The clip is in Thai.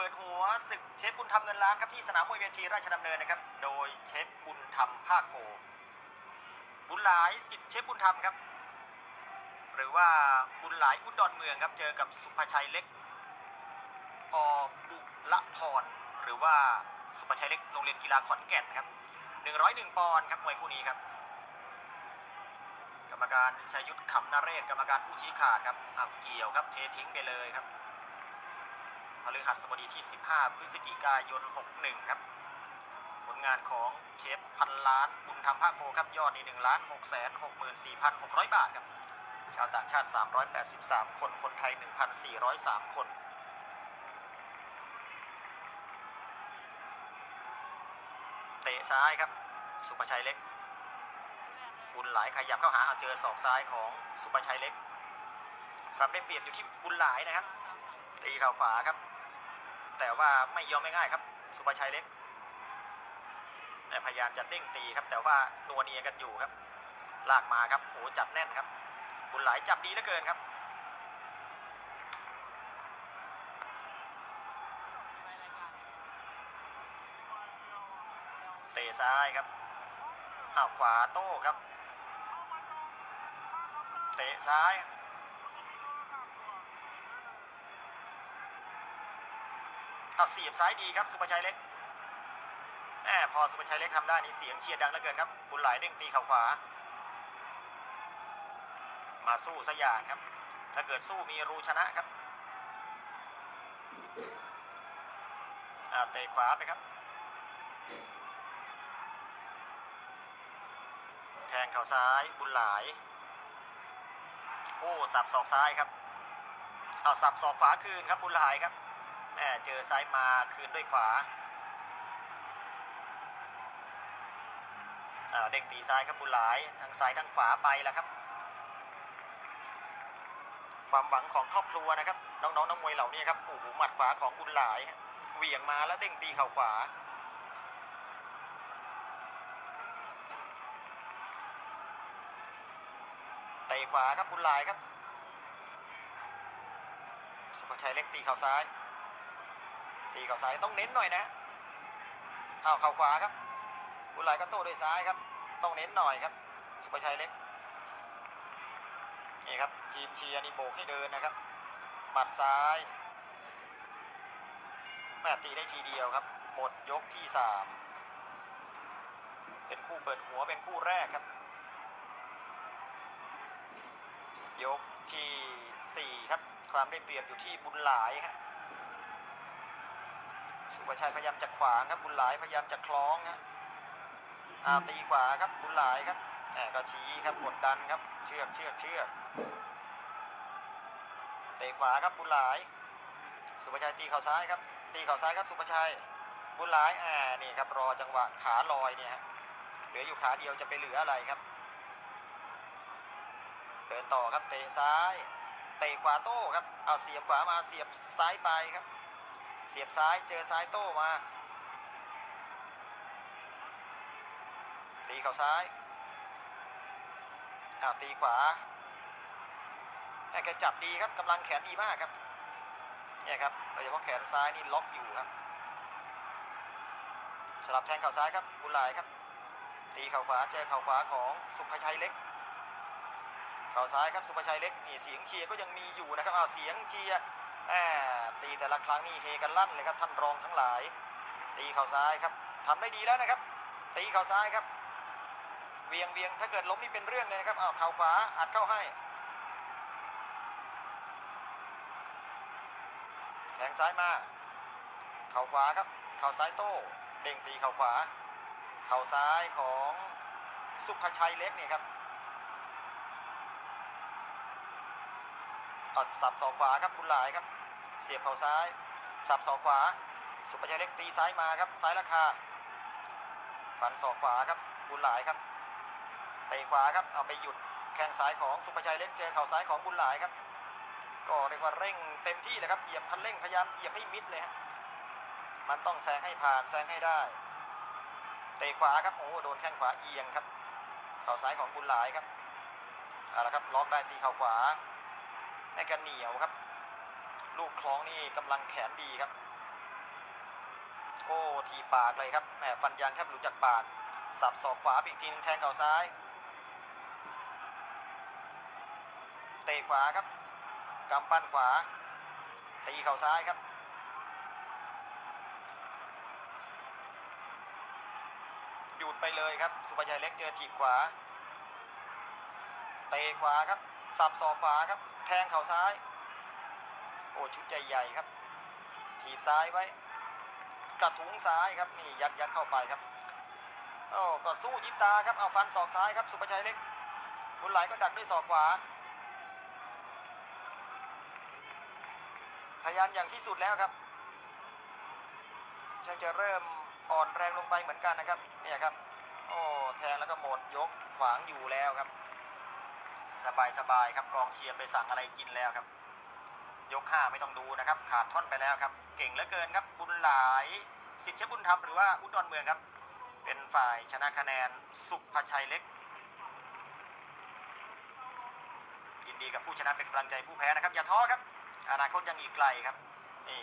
ปิดหัวศึกเชฟบุญธรรมเงินล้านครับที่สนามมวยเวทีราชดำเนินนะครับ โดยเชฟบุญธรรมภาคโพบุญหลายสิทธิ์เชฟบุญธรรมครับ หรือว่าบุญหลายอุดรเมืองครับเจอกับสุภชัยเล็กอบุละพรหรือว่าสุภชัยเล็กโรงเรียนกีฬาขอนแก่นครับ 101 ปอนด์ครับมวยคู่นี้ครับ กรรมการชัยยุทธขำนเรศกรรมการผู้ชี้ขาดครับเอาเกี่ยวครับเททิ้งไปเลยครับ พฤหัสบดีที่ 15 พฤศจิกายน 61 ครับ ผลงานของเชฟพันล้านบุญธรรมภาคโพครับ ยอดใน1ล้าน6 6 4 6 0 0 บาทครับ ชาวต่างชาติ 383 คน คนไทย 1,403 คนเตะซ้ายครับ สุภชัยเล็ก บุญหลายขยับเข้าหาเอาเจอศอกซ้ายของสุภชัยเล็ก ความได้เปรียบอยู่ที่บุญหลายนะครับตีเข่าขวาครับ แต่ว่าไม่ยอมไม่ง่ายครับ สุภชัยเล็กแต่พยายามจะเด้งตีครับ แต่ว่านัวเนียกันอยู่ครับ ลากมาครับโอ้จับแน่นครับ บุญหลายจับดีเหลือเกินครับเตะซ้ายครับอ้าวขวาโต้ครับ เตะซ้าย ตัดเสียบซ้ายดีครับสุภชัยเล็กแหมพอสุภชัยเล็กทำได้นี่เสียงเชียร์ดังเหลือเกินครับบุญหลายเด้งตีเข่าขวา มาสู้สยางครับ ถ้าเกิดสู้มีรูชนะครับอ่าเตะขวาไปครับ แทงเข่าซ้ายบุญหลาย โอ้สับศอกซ้ายครับเอาสับศอกขวาคืนครับบุญหลายครับ แหมเจอซ้ายมาคืนด้วยขวาอ่าเด้งตีซ้ายครับบุญหลายทางซ้ายทางขวาไปแล้วครับ ความหวังของครอบครัวนะครับ น้องๆนักมวยเหล่านี้ครับโอ้โหหมัดขวาของบุญหลายเหวี่ยงมาแล้วเด้งตีเข่าขวาเตะขวาครับบุญหลายครับสุภชัยเล็กตีเข่าซ้าย ตีเข่าซ้ายต้องเน้นหน่อยนะเอาเข่าขวาครับบุญหลายก็โต้ด้วยซ้ายครับ ต้องเน้นหน่อยครับ สุภชัยเล็กนี่ครับทีมเชียร์นี่โบกให้เดินนะครับหมัดซ้ายแม่ตีได้ทีเดียวครับ หมดยกที่สามเป็นคู่เปิดหัวเป็นคู่แรกครับ ยกที่4ครับ ความได้เปรียบอยู่ที่บุญหลายฮะ สุภชัยพยายามจะขวางครับบุญหลายพยายามจะคล้องฮะอาตีขวาครับบุญหลายครับแหมก็ชี้ครับกดดันครับเชือกเชือกเชือกเตะขวาครับบุญหลาย สุภชัยตีเข่าซ้ายครับ ตีเข่าซ้ายครับสุภชัยบุญหลายอ่านี่ครับรอจังหวะขาลอยเนี่ยฮะเหลืออยู่ขาเดียวจะไปเหลืออะไรครับเดินต่อครับเตะซ้าย เตะขวาโต้ครับเอาเสียบขวามาเสียบซ้ายไปครับ เสียบซ้ายเจอซ้ายโต้มา ตีเข่าซ้ายอ้าวตีขวาแม่แกจับดีครับกำลังแขนดีมากครับเนี่ยครับโดยเฉพาะแขนซ้ายนี่ล็อกอยู่ครับสลับแทงเข่าซ้ายครับบุญหลายครับ ตีเข่าขวาเจอเข่าขวาของสุภชัยเล็ก เข่าซ้ายครับสุภชัยเล็กนี่เสียงเชียร์ก็ยังมีอยู่นะครับเอาเสียงเชียร์ แหมตีแต่ละครั้งนี่เฮกันลั่นเลยครับท่านรองทั้งหลาย ตีเข่าซ้ายครับทำได้ดีแล้วนะครับ ตีเข่าซ้ายครับ เวียงเวียงถ้าเกิดล้มนี่เป็นเรื่องเลยนะครับเอาเข่าขวาอัดเข้าให้แทงซ้ายมา เข่าขวาครับ เข่าซ้ายโต้เด้งตีเข่าขวา เข่าซ้ายของสุภชัยเล็กนี่ครับเอาสับศอกขวาครับบุญหลายครับ เสียบเข่าซ้าย สับศอกขวา สุภชัยเล็กตีซ้ายมาครับ ซ้ายราคา ฟันศอกขวาครับบุญหลายครับ เตะขวาครับ เอาไปหยุดแข้งซ้ายของสุภชัยเล็กเจอเข่าซ้ายของบุญหลายครับ ก็เรียกว่าเร่งเต็มที่เลยครับ เหยียบคันเร่งพยายามเหยียบให้มิดเลยฮะ มันต้องแซงให้ผ่านแซงให้ได้ เตะขวาครับ โอ้โหโดนแข้งขวาเอียงครับ เข่าซ้ายของบุญหลายครับเอาละครับล็อกได้ตีเข่าขวาให้กันเหนียวครับ ลูกคล้องนี่กำลังแขนดีครับอ้ทีปากเลยครับแหมฟันยางแทบหลุดจากปากสับศอกขวาอีกทีนึงแทงเข่าซ้าย เตะขวาครับกำปั้นขวาตีเข่าซ้ายครับหยุดไปเลยครับ สุภาชัยเล็กเจอถีบขวา เตะขวาครับ สับศอกขวาครับ แทงเข่าซ้าย โอ้ชุดใหญ่ๆครับ ถีบซ้ายไว้ กระทุ้งซ้ายครับนี่ยัดยัดเข้าไปครับโอ้ก็สู้ยิบตาครับเอาฟันศอกซ้ายครับสุภชัยเล็กบุญไหลก็ดักด้วยศอกขวา พยายามอย่างที่สุดแล้วครับชักจะเริ่มอ่อนแรงลงไปเหมือนกันนะครับเนี่ยครับโอ้แทงแล้วก็หมดยกขวางอยู่แล้วครับ สบายสบายครับกองเชียร์ไปสั่งอะไรกินแล้วครับ ยกห้าไม่ต้องดูนะครับ ขาดท่อนไปแล้วครับ เก่งเหลือเกินครับ บุญหลาย สิทธิ์เชบุญธรรมหรือว่าอุดรเมืองครับ เป็นฝ่ายชนะคะแนนสุภชัยเล็ก ยินดีกับผู้ชนะเป็นกำลังใจผู้แพ้นะครับ อย่าท้อครับ อนาคตยังอีกไกลครับนี่